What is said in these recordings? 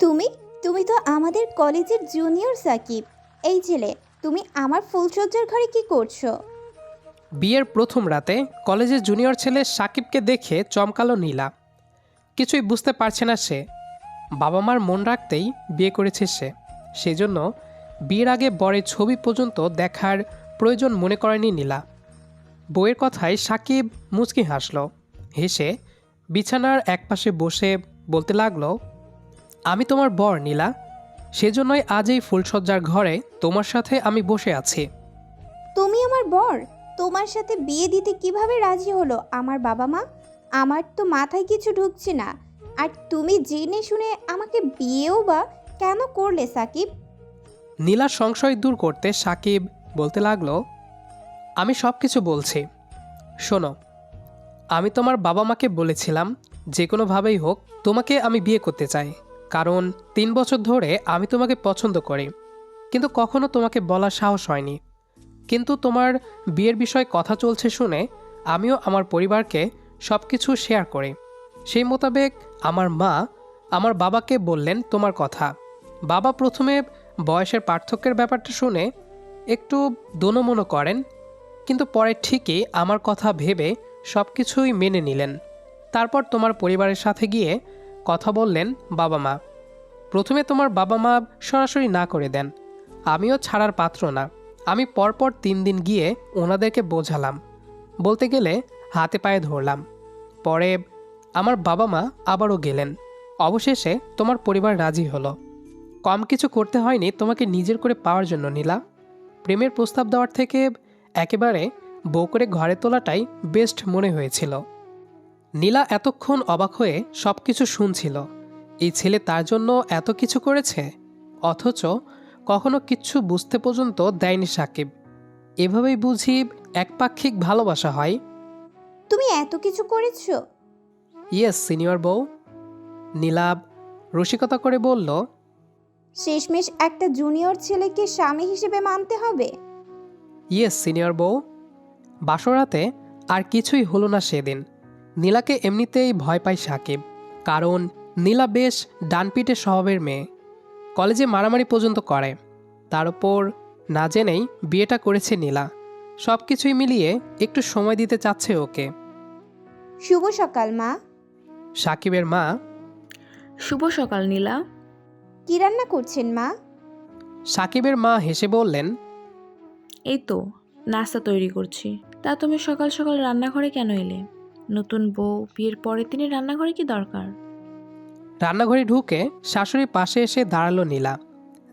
তুমি? তুমি তো আমাদের কলেজের জুনিয়র, সাকিব। এই ছেলে, তুমি আমার ফুলসজ্জার ঘরে কি করছ? বিয়ের প্রথম রাতে কলেজের জুনিয়র ছেলে সাকিবকে দেখে চমকালো নীলা। কিছুই বুঝতে পারছে না সে। বাবা মার মন রাখতেই বিয়ে করেছে সে। সেজন্য বিয়ের আগে বরের ছবি পর্যন্ত দেখার প্রয়োজন মনে করেনি নীলা। বইয়ের কথায় সাকিব মুচকি হাসল। হেসে বিছানার একপাশে বসে বলতে লাগল আমি তোমার বর নীলা। সেজন্যই আজ এই ফুলসজ্জার ঘরে তোমার সাথে আমি বসে আছি। তুমি আমার বর তোমার সাথে বিয়ে দিতে কীভাবে রাজি হলো আমার বাবা মা? আমার তো মাথায় কিছু ঢুকছে না। আর তুমি জেনে শুনে আমাকে বিয়েও বা কেন করলে সাকিব? নীলা সংশয় দূর করতে সাকিব বলতে লাগল আমি সব কিছু বলছি। শোনো আমি তোমার বাবা মাকে বলেছিলাম যে কোনোভাবেই হোক তোমাকে আমি বিয়ে করতে চাই। কারণ তিন বছর ধরে আমি তোমাকে পছন্দ করি, কিন্তু কখনো তোমাকে বলার সাহস হয়নি। কিন্তু তোমার বিয়ের বিষয়ে কথা চলছে শুনে আমিও আমার পরিবারকে সব কিছু শেয়ার করি। সেই মোতাবেক আমার মা আমার বাবাকে বললেন তোমার কথা। বাবা প্রথমে বয়সের পার্থক্যের ব্যাপারটা শুনে একটু দোনমনো করেন, কিন্তু পরে ঠিকই আমার কথা ভেবে সব কিছুই মেনে নিলেন। তারপর তোমার পরিবারের সাথে গিয়ে কথা বললেন বাবা মা। প্রথমে তোমার বাবা মা সরাসরি না করে দেন। আমিও ছাড়ার পাত্র না। আমি পরপর তিন দিন গিয়ে ওনাদেরকে বোঝালাম। বলতে গেলে হাতে পায়ে ধরলাম। পরে আমার বাবা মা আবারও গেলেন। অবশেষে তোমার পরিবার রাজি হলো। কম কিছু করতে হয়নি তোমাকে নিজের করে পাওয়ার জন্য, নীলা। প্রেমের প্রস্তাব দেওয়ার থেকে একেবারে বউ করে ঘরে তোলাটাই বেস্ট মনে হয়েছিল। নীলা এতক্ষণ অবাক হয়ে সব কিছু শুনছিল। এই ছেলে তার জন্য এত কিছু করেছে? অথচ কখনো কিচ্ছু বুঝতে পর্যন্ত দেয়নি সাকিব। এভাবেই বুঝি একপাক্ষিক ভালোবাসা হয়। তুমি এত কিছু করেছ? ইয়েস সিনিয়র বউ। নীলাব রসিকতা করে বলল শেষমেশ একটা জুনিয়র ছেলেকে স্বামী হিসেবে মানতে হবে? ইয়েস সিনিয়র বউ। বাসরাতে আর কিছুই হলো না সেদিন। নীলাকে এমনিতেই ভয় পায় সাকিব কারণ নীলা বেশ ডানপিটে স্বভাবের মেয়ে। কলেজে মারামারি পর্যন্ত করে। তার উপর না জেনেই বিয়েটা করেছে নীলা। সব কিছুই মিলিয়ে একটু সময় দিতে চাচ্ছে ওকে। শুভ সকাল মা। সাকিবের মা শুভ সকাল নীলা। কি রান্না করছেন মা? সাকিবের মা হেসে বললেন এই তো নাস্তা তৈরি করছি। তা তুমি সকাল সকাল রান্নাঘরে কেন এলে? নতুন বউ বিয়ের পরের দিনে রান্নাঘরে কি দরকার? রান্নাঘরে ঢুকে শাশুড়ির পাশে এসে দাঁড়াল নীলা।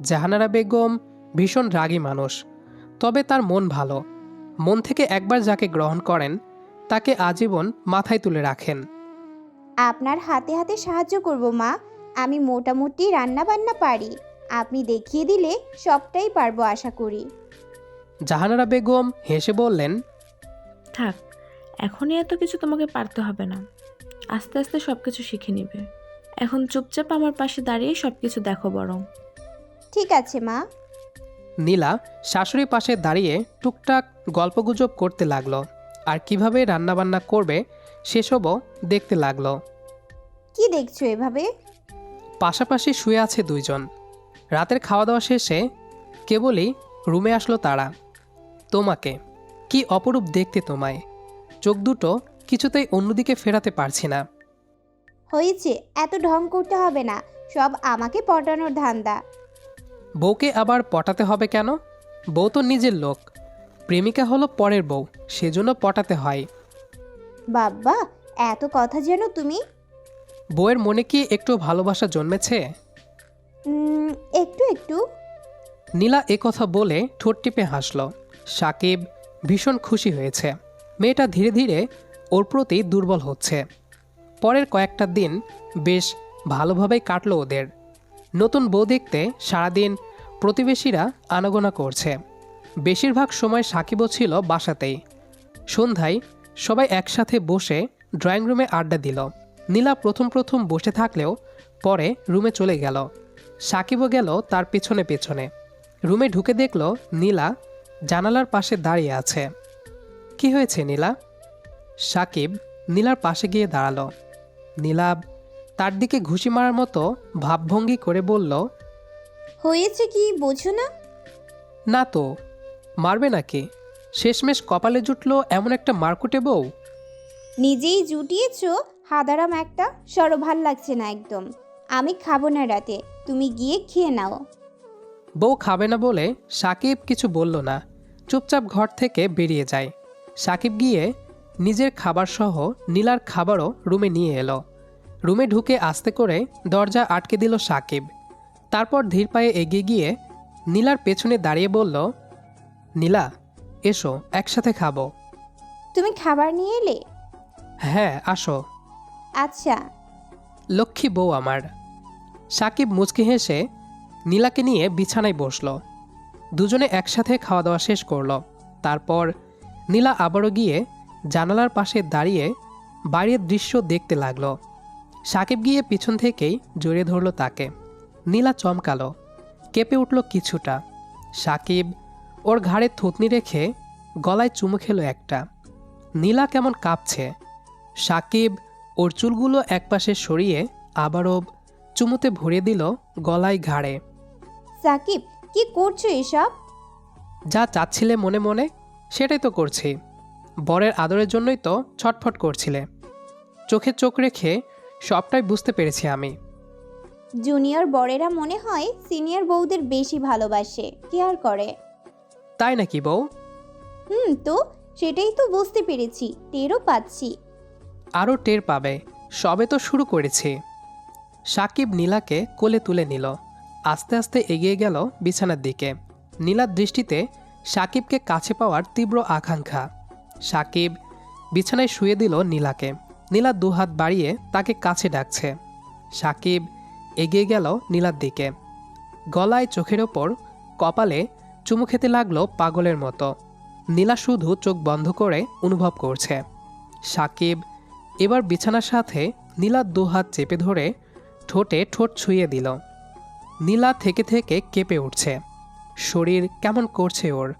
জাহানারা বেগম ভীষণ রাগী মানুষ তবে তার মন ভালো। মন থেকে একবার যাকে গ্রহণ করেন তাকে আজীবন মাথায় তুলে রাখেন। আপনার হাতে হাতে সাহায্য করব মা। আমি মোটামুটি রান্না বান্না পারি। আপনি দেখিয়ে দিলে সবটাই পারব আশা করি। জাহানারা বেগম হেসে বললেন থাক এখনই এত কিছু তোমাকে পারতে হবে না। আস্তে আস্তে সব কিছু শিখে নিবে। এখন চুপচাপ আমার পাশে দাঁড়িয়ে সব কিছু দেখো বরং। ঠিক আছে মা। নীলা শাশুড়ির পাশে দাঁড়িয়ে টুকটাক গল্পগুজব করতে লাগল। আর কীভাবে রান্নাবান্না করবে সেসবও দেখতে লাগল। কি দেখছ এভাবে? পাশাপাশি শুয়ে আছে দুইজন। রাতের খাওয়া দাওয়া শেষে কেবলই রুমে আসলো তারা। তোমাকে কি অপরূপ দেখতে তোমায়। চোখ দুটো কিছুতেই অন্যদিকে ফেরাতে পারছি না। হয়েছে এত ঢং করতে হবে না সব আমাকে পটানোর ধান্দা। বউকে আবার পটাতে হবে কেন? বউ তো নিজের লোক। প্রেমিকা হলো পরের বউ সেজন্য পটাতে হয়। বাব্বা এত কথা যেন তুমি? বউয়ের মনে কি একটু ভালোবাসা জন্মেছে? উম, একটু একটু। নীলা কথা বলে ঠোঁট টিপে হাসল। সাকিব ভীষণ খুশি হয়েছে। মেয়েটা ধীরে ধীরে ওর প্রতি দুর্বল হচ্ছে। পরের কয়েকটা দিন বেশ ভালোভাবেই কাটলো ওদের। নতুন বউ দেখতে সারাদিন প্রতিবেশীরা আনাগোনা করছে। বেশিরভাগ সময় সাকিবও ছিল বাসাতেই। সন্ধ্যায় সবাই একসাথে বসে ড্রয়িং রুমে আড্ডা দিল। নীলা প্রথম প্রথম বসে থাকলেও পরে রুমে চলে গেল। সাকিবও গেল তার পেছনে পেছনে। রুমে ঢুকে দেখল নীলা জানালার পাশে দাঁড়িয়ে আছে। কি হয়েছে নীলা? সাকিব নীলার পাশে গিয়ে দাঁড়াল। নীলা তার দিকে ঘুষি মারার মতো ভাবভঙ্গি করে বলল হয়েছে কি বোঝো না? না তো মারবে নাকি? শেষমেশ কপালে জুটলো এমন একটা মারকুটে বউ? নিজেই জুটিয়েছ হাদারাম একটা সরো ভালো লাগছে না একদম। আমি খাব না রাতে তুমি গিয়ে খেয়ে নাও। বউ খাবে না বলে সাকিব কিছু বলল না। চুপচাপ ঘর থেকে বেরিয়ে যায়। সাকিব গিয়ে নিজের খাবার সহ নীলার খাবারও রুমে নিয়ে এলো। রুমে ঢুকে আস্তে করে দরজা আটকে দিল সাকিব। তারপর ধীর পায়ে এগিয়ে গিয়ে নীলার পেছনে দাঁড়িয়ে বলল নীলা এসো একসাথে খাব। তুমি খাবার নিয়ে এলে? হ্যাঁ আসো। আচ্ছা। লক্ষ্মী বউ আমার। সাকিব মুচকি হেসে নীলাকে নিয়ে বিছানায় বসল। দুজনে একসাথে খাওয়া দাওয়া শেষ করল। তারপর নীলা আবারও গিয়ে জানালার পাশে দাঁড়িয়ে বাইরের দৃশ্য দেখতে লাগল। সাকিব গিয়ে পিছন থেকেই জড়িয়ে ধরলো তাকে। নীলা চমকালো কেঁপে উঠল কিছুটা। সাকিব ওর ঘাড়ে থুতনি রেখে গলায় চুমু খেলো একটা। নীলা কেমন কাঁপছে। সাকিব ওর চুলগুলো একপাশে সরিয়ে আবারও চুমুতে ভরে দিল গলায় ঘাড়ে। সাকিব কি করছ এসব? যা চাচ্ছিলে মনে মনে সেটাই তো করছি। বরের আদরের জন্যই তো ছটফট করছিলে। চোখে চোখ রেখে সবটাই বুঝতে পেরেছি আমি। জুনিয়র বরেরা মনে হয় সিনিয়র বউদের বেশি ভালোবাসে কেয়ার করে? তাই নাকি বউ? হুম তো সেটাই তো বুঝতে পেরেছি টেরও পাচ্ছি। আরও টের পাবে সবে তো শুরু করেছি। সাকিব নীলাকে কোলে তুলে নিল। আস্তে আস্তে এগিয়ে গেল বিছানার দিকে। নীলার দৃষ্টিতে সাকিবকে কাছে পাওয়ার তীব্র আকাঙ্ক্ষা। সাকিব বিছানায় শুয়ে দিল নীলাকে। নীলা দুহাত বাড়িয়ে তাকে কাছে ডাকছে। সাকিব এগিয়ে গেল নীলার দিকে। গলায় চোখের ওপর, কপালে চুমু খেতে লাগল পাগলের মতো। নীলা শুধু চোখ বন্ধ করে অনুভব করছে। সাকিব এবার বিছানার সাথে নীলার দুহাত চেপে ধরে ঠোঁটে ঠোঁট ছুঁয়ে দিল। নীলা থেকে থেকে কেঁপে উঠছে। শরীর কেমন করছে ওর?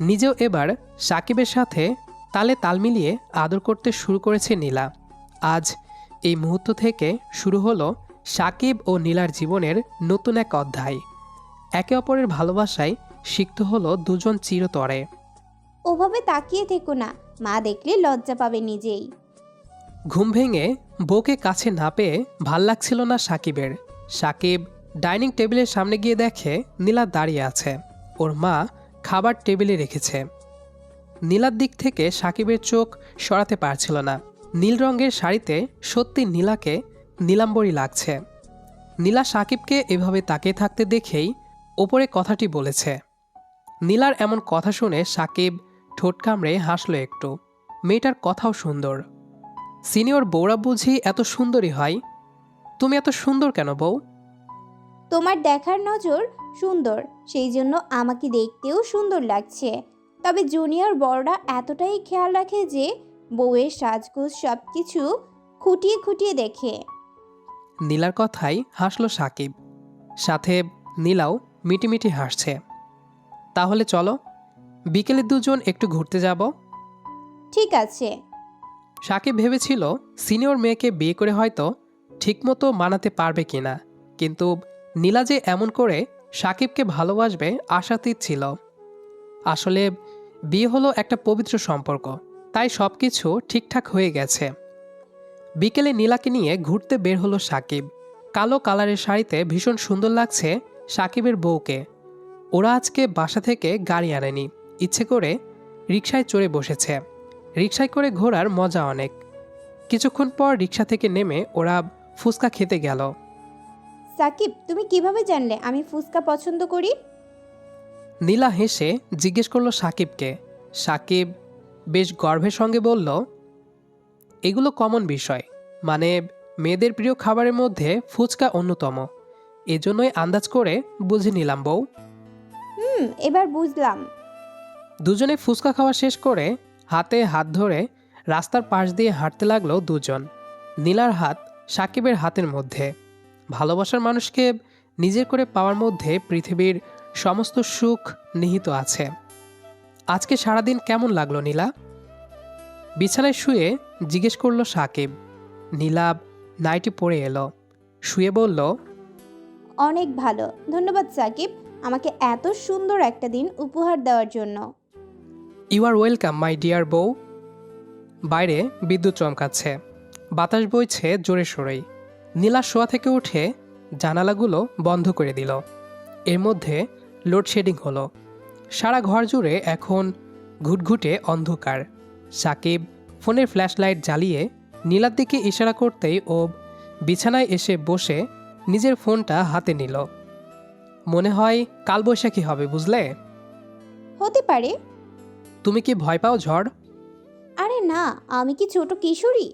নিজেও এবার সাকিবের সাথে তালে তাল মিলিয়ে আদর করতে শুরু করেছে নীলা। আজ এই মুহূর্ত থেকে শুরু হলো সাকিব ও নীলার জীবনের নতুন এক অধ্যায়। একে অপরের ভালোবাসায় সিক্ত হলো দুজন চিরতরে। ওভাবে তাকিয়ে থেকো না মা দেখলে লজ্জা পাবে নিজেই। ঘুম ভেঙে বউকে কাছে না পেয়ে ভালো লাগছিল না সাকিবের। সাকিব ডাইনিং টেবিলের সামনে গিয়ে দেখে নীলা দাঁড়িয়ে আছে। ওর মা খাবার টেবিলে রেখেছে। নীলার দিক থেকে সাকিবের চোখ সরাতে পারছিল না। নীল রঙের শাড়িতে সত্যি নীলাকে নীলাম্বরী লাগছে। নীলা সাকিবকে এভাবে তাকিয়ে থাকতে দেখেই ওপরে কথাটি বলেছে। নীলার এমন কথা শুনে সাকিব ঠোঁট কামড়ে হাসলো একটু। মেয়েটার কথাও সুন্দর। সিনিয়র বউরা বুঝি এত সুন্দরী হয়। তুমি এত সুন্দর কেন বউ? তোমার দেখার নজর সুন্দর সেই জন্য আমাকে দেখতেও সুন্দর লাগছে। তবে জুনিয়র বড়রা এতটাই খেয়াল রাখে যে বউয়ের সাজগোজ সব কিছু খুঁটিয়ে খুঁটিয়ে দেখে। নীলার কথাই হাসলো সাকিব। সাথে নীলাও মিটিমিটি হাসছে। তাহলে চলো বিকেলে দুজন একটু ঘুরতে যাব? ঠিক আছে। সাকিব ভেবেছিল সিনিয়র মেয়েকে বিয়ে করে হয়তো ঠিকমতো মানাতে পারবে কিনা কিন্তু নীলা যে এমন করে সাকিবকে ভালোবাসবে আশাতীত ছিল। আসলে বিয়ে হলো একটা পবিত্র সম্পর্ক, তাই সব কিছু ঠিকঠাক হয়ে গেছে। বিকেলে নীলাকে নিয়ে ঘুরতে বের হলো সাকিব। কালো কালারের শাড়িতে ভীষণ সুন্দর লাগছে সাকিবের বউকে। ওরা আজকে বাসা থেকে গাড়ি আনেনি, ইচ্ছে করে রিকশায় চড়ে বসেছে। রিক্সায় করে ঘোরার মজা অনেক। কিছুক্ষণ পর রিক্সা থেকে নেমে ওরা ফুচকা খেতে গেল। সাকিব তুমি কীভাবে জানলে আমি ফুচকা পছন্দ করি? নীলা হেসে জিজ্ঞেস করল সাকিবকে। সাকিব বেশ গর্বের সঙ্গে বলল এগুলো কমন বিষয়। মানে মেয়েদের প্রিয় খাবারের মধ্যে ফুচকা অন্যতম। এজন্যই আন্দাজ করে বুঝে নিলাম বউ। হুম এবার বুঝলাম। দুজনে ফুচকা খাওয়া শেষ করে হাতে হাত ধরে রাস্তার পাশ দিয়ে হাঁটতে লাগল দুজন। নীলার হাত সাকিবের হাতের মধ্যে। ভালোবাসার মানুষকে নিজের করে পাওয়ার মধ্যে পৃথিবীর সমস্ত সুখ নিহিত আছে। আজকে সারাদিন কেমন লাগল নীলা? বিছানায় শুয়ে জিজ্ঞেস করল সাকিব। নীলা নাইটি পরে এলো। শুয়ে বলল অনেক ভালো। ধন্যবাদ সাকিব। আমাকে এত সুন্দর একটা দিন উপহার দেওয়ার জন্য। You are welcome my dear বউ। বাইরে বিদ্যুৎ চমকাচ্ছে। বাতাস বইছে জোরে সোরেই। নীলা শোয়া থেকে উঠে জানালাগুলো বন্ধ করে দিল। এর মধ্যে লোডশেডিং হলো। সারা ঘর জুড়ে এখন ঘুটঘুটে অন্ধকার। সাকিব ফোনের ফ্ল্যাশলাইট জ্বালিয়ে নীলার দিকে ইশারা করতেই ও বিছানায় এসে বসে নিজের ফোনটা হাতে নিল। মনে হয় কালবৈশাখী হবে বুঝলে? হতে পারে। তুমি কি ভয় পাও ঝড়? আরে না আমি কি ছোট কিশোরী?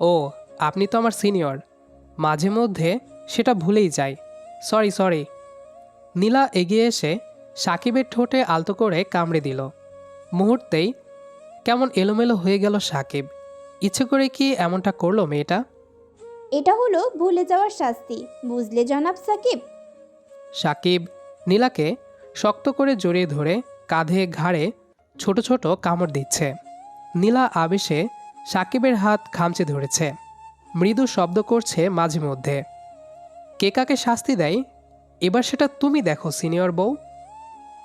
ও আপনি তো আমার সিনিয়র। মাঝে মধ্যে সেটা ভুলেই যাই সরি সরি। নীলা এগিয়ে এসে সাকিবের ঠোঁটে আলতো করে কামড়ে দিল। মুহূর্তেই কেমন এলোমেলো হয়ে গেল সাকিব। ইচ্ছে করে কি এমনটা করল মেয়েটা? এটা হলো ভুলে যাওয়ার শাস্তি বুঝলে জনাব সাকিব? সাকিব নীলাকে শক্ত করে জড়িয়ে ধরে কাঁধে ঘাড়ে ছোট ছোট কামড় দিচ্ছে। নীলা আবেশে সাকিবের হাত খামচে ধরেছে। মৃদু শব্দ করছে মাঝে মধ্যে। কে কাকে শাস্তি দেয়? এবার সেটা তুমি দেখো সিনিয়র বউ।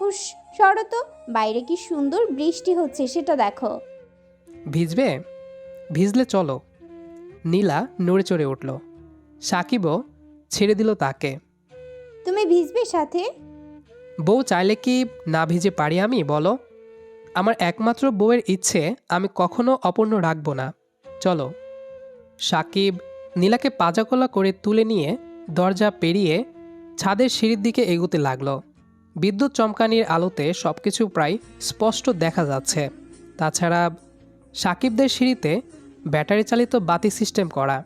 হুস সরো তো। বাইরে কি সুন্দর বৃষ্টি হচ্ছে সেটা দেখো। ভিজবে? ভিজলে চলো। নীলা নড়ে চড়ে উঠল। সাকিবও ছেড়ে দিল তাকে। তুমি ভিজবে সাথে? বউ চাইলে কি না ভিজে পারি আমি বলো? আমার একমাত্র বউয়ের ইচ্ছে আমি কখনো অপূর্ণ রাখব না। চলো। সাকিব নীলাকে পাজাকোলা করে তুলে নিয়ে দরজা পেরিয়ে ছাদের সিঁড়ির দিকে এগুতে লাগল। বিদ্যুৎ চমকানির আলোতে সব কিছু প্রায় স্পষ্ট দেখা যাচ্ছে। তাছাড়া সাকিবদের সিঁড়িতে ব্যাটারি চালিত বাতি সিস্টেম করা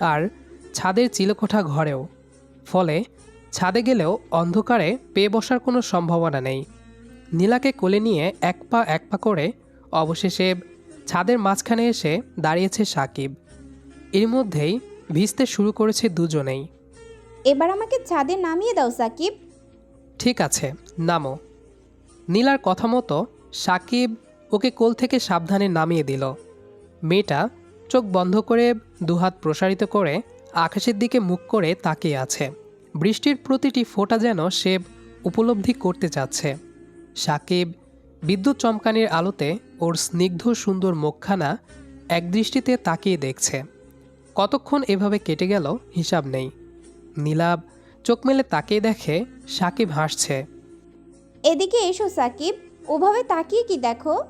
আর ছাদের চিলকোঠা ঘরেও। ফলে ছাদে গেলেও অন্ধকারে পেয়ে বসার কোনো সম্ভাবনা নেই। নীলাকে কোলে নিয়ে এক পা এক পা করে অবশেষে ছাদের মাঝখানে এসে দাঁড়িয়েছে সাকিব। এর মধ্যেই ভিজতে শুরু করেছে দুজনেই। এবার আমাকে ছাদে নামিয়ে দাও সাকিব। ঠিক আছে নামো। নীলার কথা মতো সাকিব ওকে কোল থেকে সাবধানে নামিয়ে দিল। মেয়েটা চোখ বন্ধ করে দুহাত প্রসারিত করে আকাশের দিকে মুখ করে তাকিয়ে আছে। বৃষ্টির প্রতিটি ফোঁটা যেন সে উপলব্ধি করতে চাচ্ছে। সাকিব বিদ্যুৎ চমকানির আলোতে ওর স্নিগ্ধ সুন্দর মুখখানা একদৃষ্টিতে তাকিয়ে দেখছে। কতক্ষণ এভাবে কেটে গেল হিসাব নেই। নীলাব চোখ মেলে তাকিয়ে দেখে সাকিব হাসছে। এদিকে এসো সাকিব ওভাবে তাকিয়ে কি দেখো?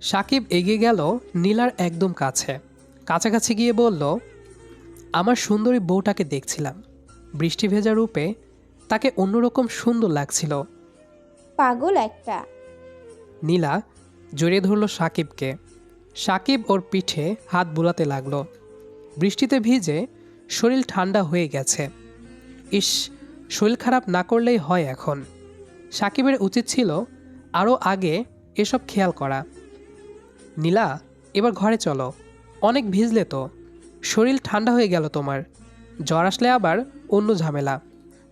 সাকিব এগিয়ে গেল নীলার একদম কাছে। কাছাকাছি গিয়ে বলল আমার সুন্দরী বউটাকে দেখছিলাম। বৃষ্টি ভেজা রূপে তাকে অন্যরকম সুন্দর লাগছিল। পাগল একটা। নীলা জড়িয়ে ধরল সাকিবকে। সাকিব ওর পিঠে হাত বুলাতে লাগল। বৃষ্টিতে ভিজে শরীর ঠান্ডা হয়ে গেছে। ইস শরীর খারাপ না করলেই হয় এখন। সাকিবের উচিত ছিল আরও আগে এসব খেয়াল করা। নীলা এবার ঘরে চলো। অনেক ভিজলে তো। শরীর ঠান্ডা হয়ে গেল তোমার। জ্বর আসলে আবার অন্য ঝামেলা।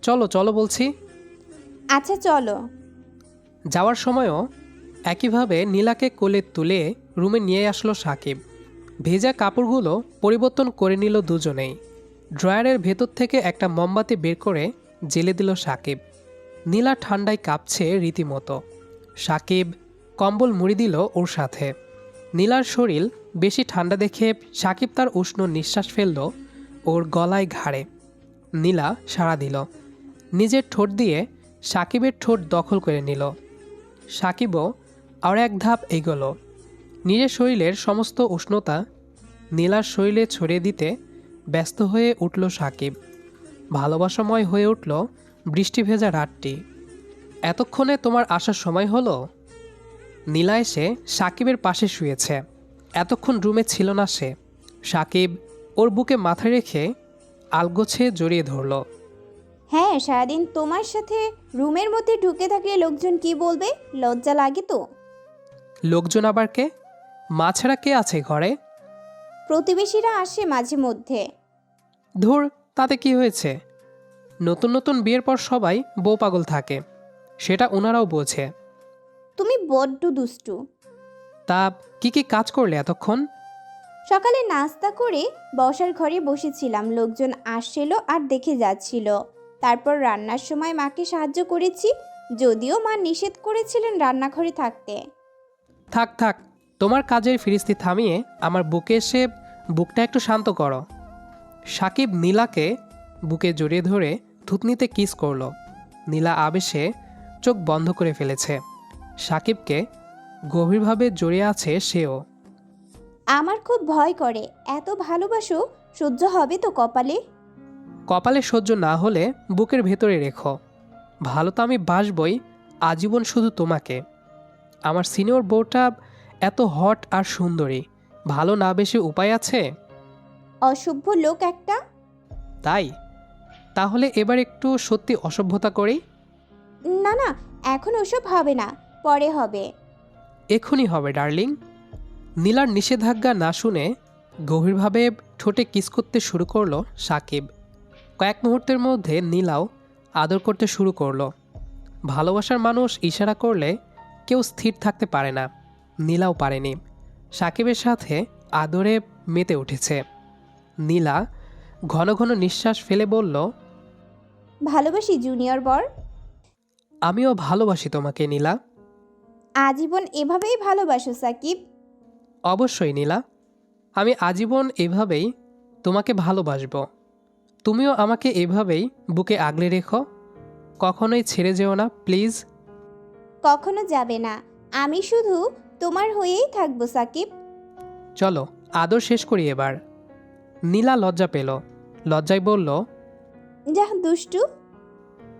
চলো চলো বলছি। আচ্ছা চলো। যাওয়ার সময়ও একইভাবে নীলাকে কোলে তুলে রুমে নিয়ে আসলো সাকিব। ভেজা কাপড়গুলো পরিবর্তন করে নিল দুজনেই। ড্রয়ারের ভেতর থেকে একটা মোমবাতি বের করে জেলে দিল সাকিব। নীলা ঠান্ডায় কাঁপছে রীতিমতো। সাকিব কম্বল মুড়ি দিল ওর সাথে। নীলার শরীর বেশি ঠান্ডা দেখে সাকিব তার উষ্ণ নিঃশ্বাস ফেলল ওর গলায় ঘাড়ে। নীলা সাড়া দিল। নিজের ঠোঁট দিয়ে সাকিবের ঠোঁট দখল করে নিল। সাকিবও আর এক ধাপ এগোলো। নিজের শরীরের সমস্ত উষ্ণতা নীলার শরীরে ছড়িয়ে দিতে ব্যস্ত হয়ে উঠল সাকিব। ভালোবাসাময় হয়ে উঠল বৃষ্টি ভেজা রাতটি। এতক্ষণে তোমার আসার সময় হলো? নীলা এসে সাকিবের পাশে শুয়েছে। এতক্ষণ রুমে ছিল না সে। সাকিব ওর বুকে মাথা রেখে আলগোছে জড়িয়ে ধরল। হ্যাঁ সারাদিন তোমার সাথে রুমের মধ্যে ঢুকে থাকলে লোকজন কি বলবে? লজ্জা লাগে তো। লোকজন আবার কে? মা ছাড়া কে আছে ঘরে? প্রতিবেশীরা আসে মাঝে মধ্যে। ধুর তাতে কি হয়েছে? নতুন নতুন বিয়ের পর সবাই বউ পাগল থাকে। সেটা ওনারাও বোঝে। তুমি বড্ড দুষ্টু। তা কি কি কাজ করলে এতক্ষণ? সকালে নাস্তা করে বসার ঘরে বসেছিলাম। লোকজন আসছিল আর দেখে যাচ্ছিল। তারপর রান্নার সময় মাকে সাহায্য করেছি যদিও মা নিষেধ করেছিলেন রান্নাঘরে থাকতে। থাক থাক তোমার কাজের ফিরিস্তি থামিয়ে আমার বুকে এসে বুকটা একটু শান্ত করো। সাকিব নীলাকে বুকে জড়িয়ে ধরে থুতনিতে কিস করল। নীলা আবেশে চোখ বন্ধ করে ফেলেছে। সাকিবকে গভীরভাবে জড়িয়ে আছে সেও। আমার খুব ভয় করে। এত ভালোবাসো সহ্য হবে তো কপালে? কপালে সহ্য না হলে বুকের ভেতরে রেখো। ভালো তো আমি বাসবই আজীবন শুধু তোমাকে। আমার সিনিয়র বউটা এত হট আর সুন্দরী। ভালো না বেশি উপায় আছে? অসভ্য লোক একটা। তাই? তাহলে এবার একটু সত্যি অসভ্যতা করি? না না এখন ওসব হবে না পরে হবে। এক্ষুনি হবে ডার্লিং। নীলার নিষেধাজ্ঞা না শুনে গভীরভাবে ঠোঁটে কিস করতে শুরু করল সাকিব। কয়েক মুহূর্তের মধ্যে নীলাও আদর করতে শুরু করল। ভালোবাসার মানুষ ইশারা করলে কেউ স্থির থাকতে পারে না। নীলাও পারেনি। সাকিবের সাথে আদরে মেতে উঠেছে। নীলা ঘন ঘন নিঃশ্বাস ফেলে বলল ভালোবাসি জুনিয়র বর। আমিও ভালোবাসি তোমাকে নীলা। আজীবন এভাবেই ভালোবাসো সাকিব। অবশ্যই নীলা। আমি আজীবন এভাবেই তোমাকে ভালোবাসবো। তুমিও আমাকে এভাবেই বুকে আগলে রেখো। কখনোই ছেড়ে যেও না প্লিজ। কখনো যাবে না। আমি শুধু তোমার হয়েই থাকব সাকিব। চলো আদর শেষ করি এবার। নীলা লজ্জা পেল। লজ্জায় বলল যা দুষ্টু।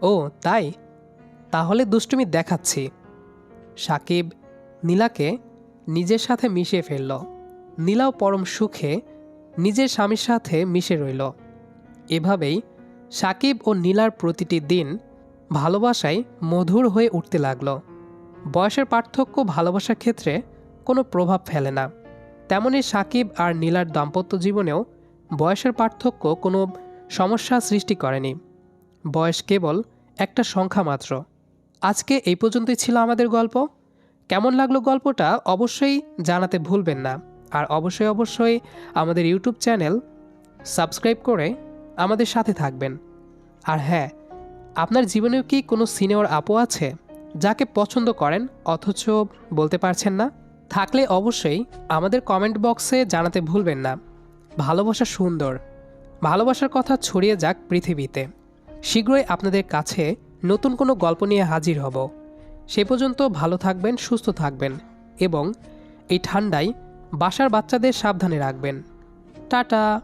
ও তাই? তাহলে দুষ্টুমি দেখাচ্ছি। সাকিব নীলাকে নিজের সাথে মিশিয়ে ফেলল। নীলাও পরম সুখে নিজের স্বামীর সাথে মিশে রইল। এভাবেই সাকিব ও নীলার প্রতিটি দিন ভালোবাসায় মধুর হয়ে উঠতে লাগল। বয়সের পার্থক্য ভালোবাসার ক্ষেত্রে কোনো প্রভাব ফেলে না। তেমনি সাকিব আর নীলার দাম্পত্য জীবনেও বয়সের পার্থক্য কোনো সমস্যা সৃষ্টি করেনি। বয়স কেবল একটা সংখ্যা মাত্র। আজকে এই পর্যন্তই ছিল আমাদের গল্প। কেমন লাগল গল্পটা অবশ্যই জানাতে ভুলবেন না। আর অবশ্যই অবশ্যই আমাদের ইউটিউব চ্যানেল সাবস্ক্রাইব করে আমাদের সাথে থাকবেন। আর হ্যাঁ আপনার জীবনেও কি কোনো সিনিয়র আপু আছে? যাকে পছন্দ করেন অথচ বলতে পারছেন না, থাকলে অবশ্যই আমাদের কমেন্ট বক্সে জানাতে ভুলবেন না। ভালোবাসা সুন্দর। ভালোবাসার কথা ছড়িয়ে যাক পৃথিবীতে। শীঘ্রই আপনাদের কাছে নতুন কোনো গল্প নিয়ে হাজির হব। সে পর্যন্ত ভালো থাকবেন, সুস্থ থাকবেন এবং এই ঠান্ডায় বাসার বাচ্চাদের সাবধানে রাখবেন। টাটা!